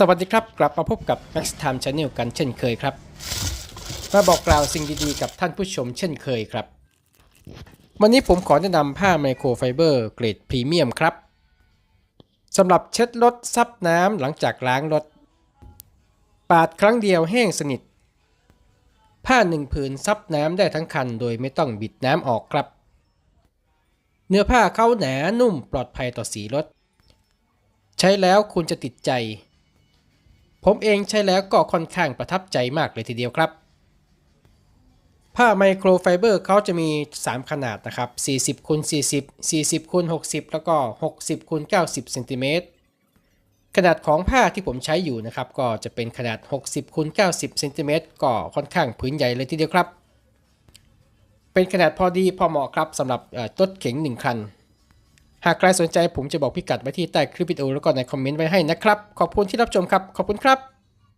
สวัสดีครับ กลับมาพบกับ Max Time Channel กันเช่นเคยครับ มาบอกกล่าวสิ่งดีๆ กับท่านผู้ชมเช่นเคยครับ วันนี้ผมขอแนะนำผ้าไมโครไฟเบอร์เกรดพรีเมียมครับสำหรับเช็ดรถซับน้ำหลังจากล้างรถ ปาดครั้งเดียวแห้งสนิท ผ้าหนึ่งผืนซับน้ำได้ทั้งคัน โดยไม่ต้องบิดน้ำออกครับ เนื้อผ้าเข้าหนานุ่มปลอดภัยต่อสีรถ ใช้แล้วคุณจะติดใจ ผมเองใช้แล้วก็ค่อนข้างประทับใจมากเลยทีเดียวครับผ้าไมโครไฟเบอร์เขาจะมี 3 ขนาดนะครับ 40คูณ40 40คูณ60 แล้วก็ 60คูณ90เซนติเมตรขนาดของผ้าที่ผมใช้อยู่นะครับ ก็จะเป็นขนาด 60คูณ90เซนติเมตรก็ค่อนข้างพื้นใหญ่เลยทีเดียวครับ เป็นขนาดพอดีพอเหมาะครับสำหรับเอ่อรถเข็ง1คัน หากใครสนใจผมจะบอกพิกัดไว้ที่ใต้คลิปวิดีโอแล้วก็ในคอมเมนต์ไว้ให้นะครับ ขอบคุณที่รับชมครับ ขอบคุณครับ